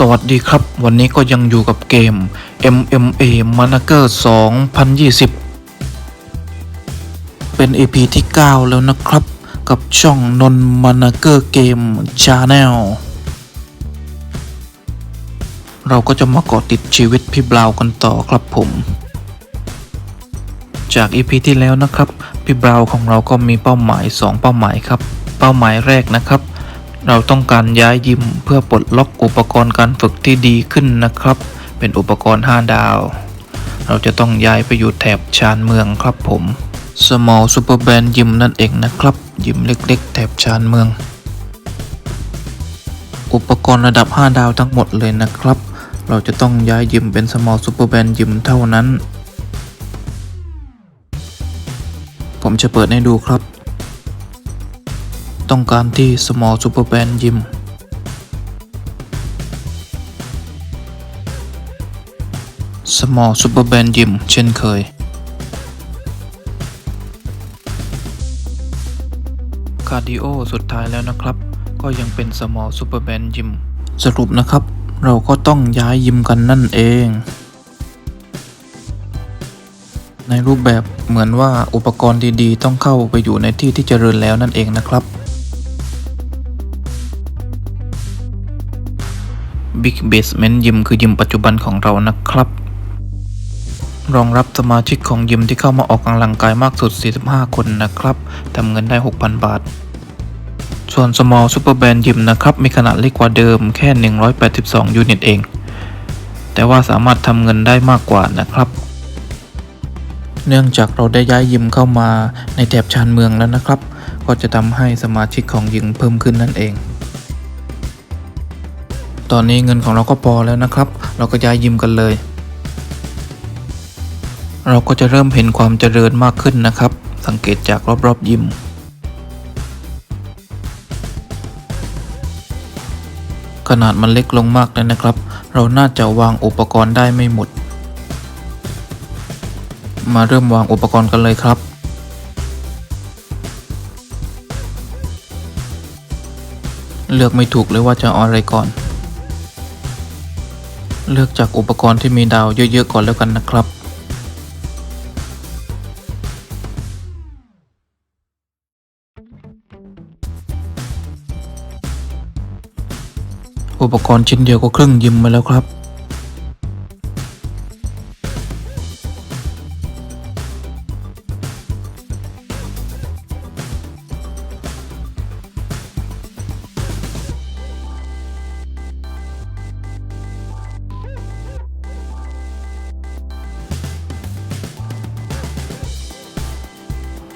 สวัสดีครับ วันนี้ก็ยังอยู่กับเกม MMA Manager 2020 เป็น EP ที่ 9 แล้วนะครับ กับช่องนนมานาเกอร์เกม Channel เราก็จะมาเกาะติดชีวิตพี่บราวน์กันต่อครับผม จาก EP ที่แล้วนะครับ พี่บราวน์ของเราก็มีเป้าหมาย 2 เป้าหมายครับ เป้าหมายแรกนะครับ เราต้องการย้ายยิมเพื่อปลดล็อกอุปกรณ์การฝึกที่ดีขึ้นนะครับ เป็นอุปกรณ์ 5 ดาว เราจะต้องย้ายไปอยู่แถบชานเมืองครับผม Small Super Band ยิมนั่นเองนะครับ ยิมเล็กๆ แถบชานเมือง อุปกรณ์ระดับ 5 ดาวทั้งหมดเลยนะครับ เราจะต้องย้ายยิมเป็น Small Super Band ยิมเท่านั้น ผมจะเปิดให้ดูครับ ต้องการที่ Small Super Band Gym Small Super Band Gym เช่นเคย คาร์ดิโอสุดท้ายแล้วนะครับ ก็ยังเป็น Small Super Band Gym สรุปนะครับ เราก็ต้องย้ายยิมกันนั่นเอง ในรูปแบบเหมือนว่าอุปกรณ์ดีๆ ต้องเข้าไปอยู่ในที่ที่เจริญแล้วนั่นเองนะครับ Big Basement Gym คือยิมปัจจุบันของเรานะครับ รองรับสมาชิกของยิมที่เข้ามาออกกำลังกายมากสุด 45 คนนะครับทำเงินได้ 6,000 บาท ส่วน Small Super Band Gym นะครับ มีขนาดเล็กกว่าเดิมแค่ 182 ยูนิตเอง แต่ว่าสามารถทำเงินได้มากกว่านะครับเนื่องจากเราได้ย้ายยิมเข้ามาในแถบชานเมืองแล้วนะครับ ก็จะทำให้สมาชิกของยิมเพิ่มขึ้นนั่นเอง ตอนนี้เงินของเราก็พอแล้วนะครับ เราก็ย้ายยิมกันเลย เราก็จะเริ่มเห็นความเจริญมากขึ้นนะครับ สังเกตจากรอบๆยิมขนาดมันเล็กลงมากเลยนะครับ เราน่าจะวางอุปกรณ์ได้ไม่หมด มาเริ่มวางอุปกรณ์กันเลยครับ เลือกไม่ถูกเลยว่าจะเอาอะไรก่อน เลือกจากอุปกรณ์ที่มีดาวเยอะๆก่อนแล้วกันนะครับ อุปกรณ์ชิ้นเดียวก็ครึ่งยิมมาแล้วครับ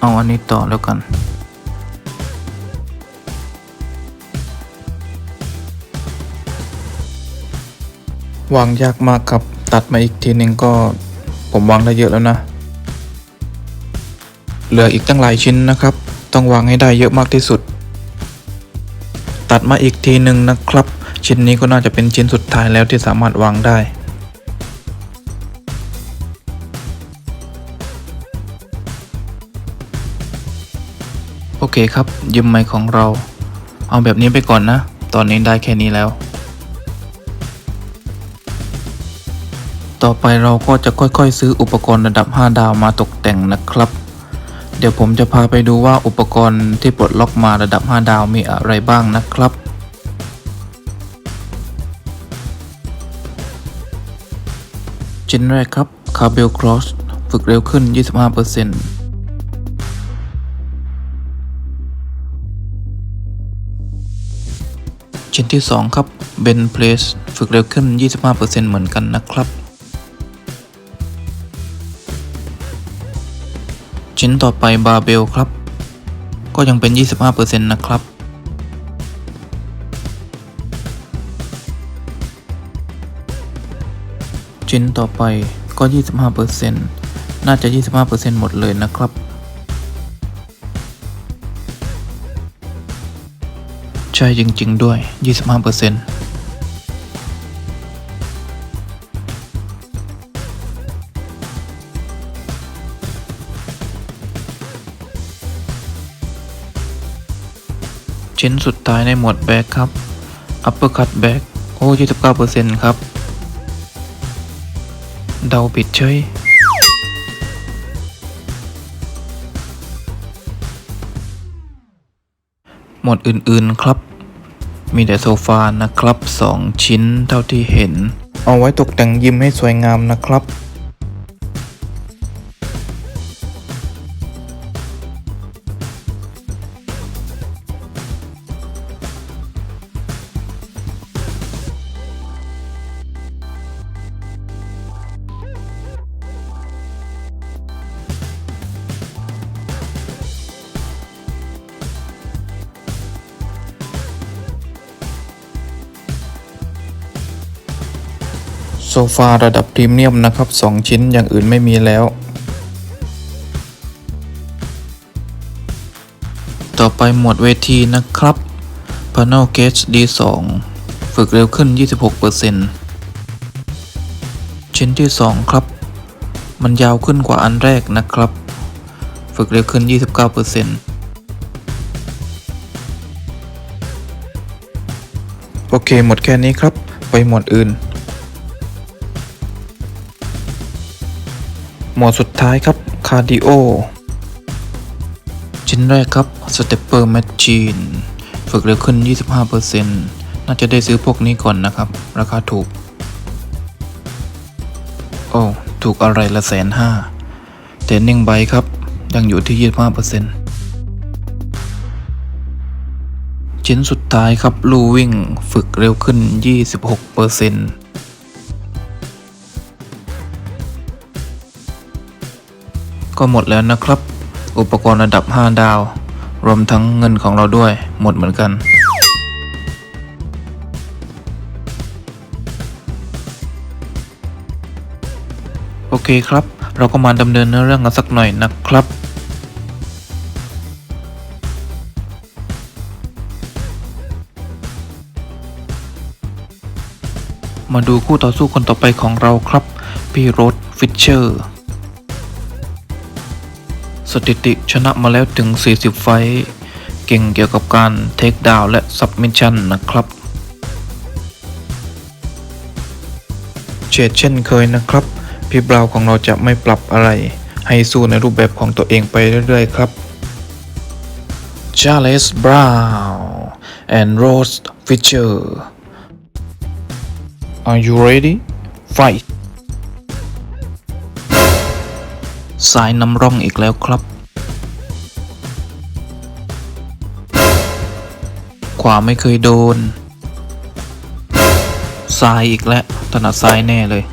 เอาอันนี้ต่อแล้วกัน วางยากมากครับตัดมาอีกทีหนึ่งก็ผมวางได้เยอะแล้วนะ เหลืออีกตั้งหลายชิ้นนะครับ ต้องวางให้ได้เยอะมากที่สุด ตัดมาอีกทีหนึ่งนะครับ ชิ้นนี้ก็น่าจะเป็นชิ้นสุดท้ายแล้วที่สามารถวางได้ โอเคครับยิมไมค์ของเรา เอาแบบนี้ไปก่อนนะ ตอนนี้ได้แค่นี้แล้ว ต่อไปเราก็จะค่อยๆ ซื้ออุปกรณ์ระดับ 5 ดาวมาตกแต่งนะครับ เดี๋ยวผมจะพาไปดูว่าอุปกรณ์ที่ปลดล็อกมาระดับ 5 ดาวมีอะไรบ้างนะครับชิ้นแรกครับคาเบลครอสฝึกเร็วขึ้น 25% ชิ้นที่ 2 ครับเบนเพลสฝึกเร็วขึ้น 25%เหมือนกันนะครับ ชิ้นต่อไปบาร์เบลครับ ก็ยังเป็น 25%นะครับ ชิ้นต่อไปก็ 25%น่าจะ 25%หมดเลยนะครับ ใช่จริง ๆ ด้วย 25%ชิ้นสุดท้ายในหมวดแบกครับ Uppercut Back อ้ยี่สิบเก้าเปอร์เซ็นต์ครับ เดาผิดเฉยหมวดอื่นๆครับ มีแต่โซฟานะครับสองชิ้นเท่าที่เห็น เอาไว้ตกแต่งยิมให้สวยงามนะครับ โซฟาระดับพรีเมียมนะครับ 2 ชิ้นอย่างอื่นไม่มีแล้ว ต่อไปหมวดเวทีนะครับ Panel Gauge D2 ฝึกเร็วขึ้น 26%ชิ้นที่ 2 ครับ มันยาวขึ้นกว่าอันแรกนะครับ ฝึกเร็วขึ้น 29%โอเค หมดแค่นี้ครับ ไปหมวดอื่น มวดสุดท้ายครับคาร์ดิโอชิ้นแรกครับสเตปเปอร์แมชชีนฝึกเร็วขึ้น 25%น่าจะได้ซื้อพวกนี้ก่อนนะครับ ราคาถูก โอ้ถูกอะไรละแสนห้าเทรนนิ่งไบครับ ยังอยู่ที่ 25%ชิ้นสุดท้ายครับ ลู่วิ่ง ฝึกเร็วขึ้น 26% ก็หมดแล้วนะครับ อุปกรณ์ระดับ 5 ดาว รวมทั้งเงินของเราด้วย หมดเหมือนกันโอเคครับ เราก็มาดำเนินเรื่องกันสักหน่อยนะครับ มาดูคู่ต่อสู้คนต่อไปของเราครับ พี่โรดฟิชเชอร์ สถิติชนะมาแล้วถึง 40 ไฟเก่งเกี่ยวกับการเทคดาวและซับมิชชั่นนะครับ เชดเช่นเคยนะครับ พี่บราวของเราจะไม่ปรับอะไร ให้สู้ในรูปแบบของตัวเองไปเรื่อยๆครับ Charles Brown and Rose Fisher Are you ready? Fight สายนำร่องอีกแล้วครับ ขวาไม่เคยโดนซ้ายอีกแล้วถนัดซ้ายแน่เลย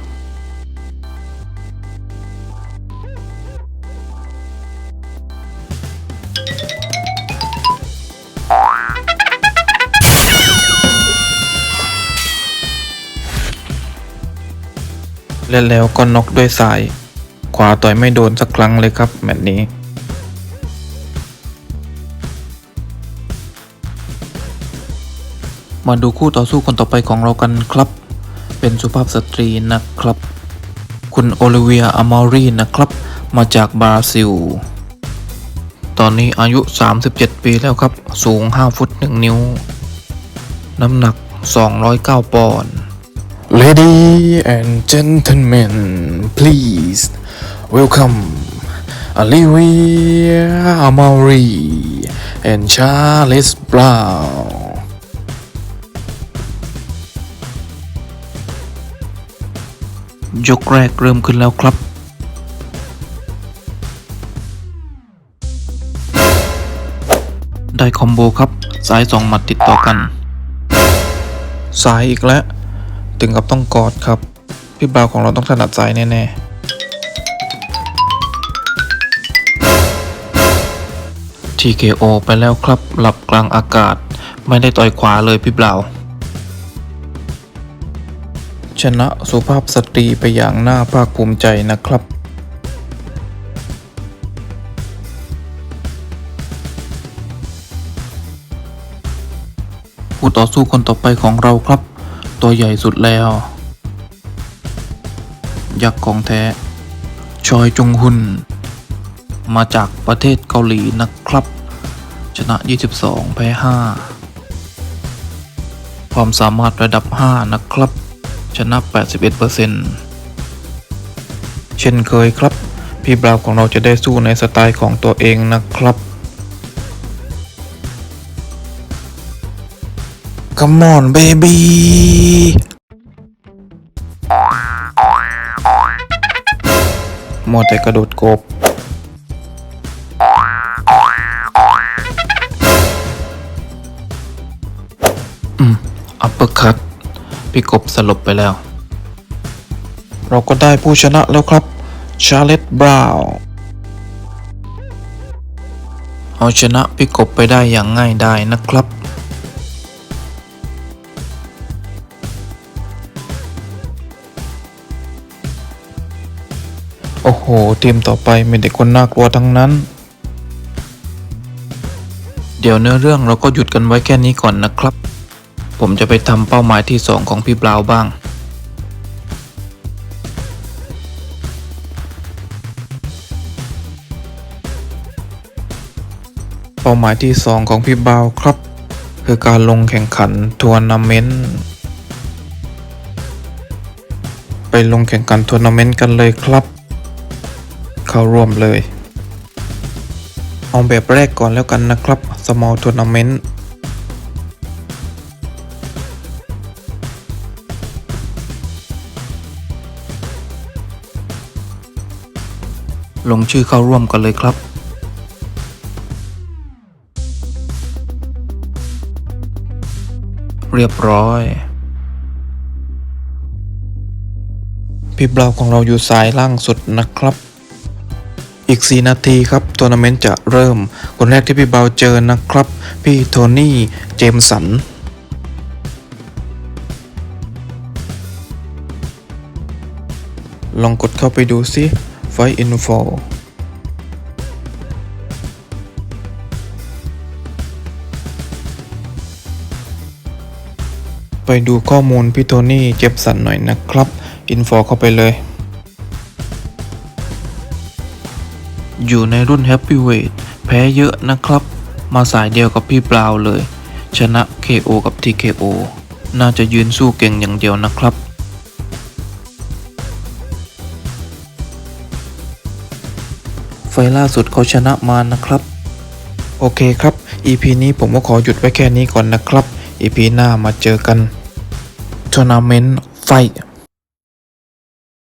เล่นแล้วก็น็อกด้วยซ้าย ขวาต่อยไม่โดนสักครั้งเลยครับแมตช์นี้มาดูคู่ต่อสู้คนต่อไปของเรากันครับ เป็นสุภาพสตรีนะครับ คุณโอลิเวียอามอรีนะครับ มาจากบราซิล ตอนนี้อายุ 37 ปีแล้วครับ สูง 5 ฟุต 1 นิ้ว น้ำหนัก 209 ปอนด์ Lady and gentlemen please welcome Olivia Amari and Charles Brown ยกแรกเริ่มขึ้นแล้วครับ ได้คอมโบครับ ซ้ายสองหมัดติดต่อกัน ซ้ายอีกแล้ว ถึงกับต้องกอดครับ พี่บ่าวของเราต้องถนัดซ้ายแน่ ๆ TKO ไปแล้วครับหลับกลางอากาศ ไม่ได้ต่อยขวาเลยพี่บ่าวชนะสุภาพสตรีไปอย่างน่าภาคภูมิใจนะครับผู้ต่อสู้คนต่อไปของเราครับ ตัวใหญ่สุดแล้ว ยักษ์ของแท้ ชอยจงหุน มาจากประเทศเกาหลีนะครับ ชนะ 22 แพ้ 5 ความสามารถระดับ 5 นะครับ ชนะ 81%เช่นเคยครับ พี่บราวของเราจะได้สู้ในสไตล์ของตัวเองนะครับ Come on baby มัวแต่กระโดดกบ อัปเปอร์คัตพี่กบสลบไปแล้ว เราก็ได้ผู้ชนะแล้วครับ ชาเลตบราวน์เอาชนะพี่กบไปได้อย่างง่ายดายนะครับ โอ้โห ทีมต่อไปมีแต่คนน่ากลัวทั้งนั้น เดี๋ยวเนื้อเรื่องเราก็หยุดกันไว้แค่นี้ก่อนนะครับ ผมจะไปทำเป้าหมายที่สองของพี่บราวน์บ้าง เป้าหมายที่สองของพี่บราวครับ คือการลงแข่งขันทัวร์นาเมนต์ ไปลงแข่งขันทัวร์นาเมนต์กันเลยครับ เข้าร่วมเลย เอาแบบแรกก่อนแล้วกันนะครับ small tournament ลงชื่อเข้าร่วมกันเลยครับเรียบร้อย พี่บราวของเราอยู่สายล่างสุดนะครับ อีก 4 นาทีครับทัวร์นาเมนต์จะเริ่ม คนแรกที่พี่เบาเจอนะครับ พี่โทนี่ เจมสัน ลองกดเข้าไปดูสิ ไฟอินโฟไปดูข้อมูลพี่โทนี่เจมสันหน่อยนะครับ อินโฟเข้าไปเลย อยู่ในรุ่นแฮปปี้เวทแพ้เยอะนะครับ มาสายเดียวกับพี่บราวน์เลย ชนะ KO กับ TKO น่าจะยืนสู้เก่งอย่างเดียวนะครับ ล์ล่าสุดเขาชนะมานะครับ โอเคครับ EP นี้ผมก็ขอหยุดไว้แค่นี้ก่อนนะครับ EP หน้ามาเจอกันทัวร์นาเมนต์ไฟ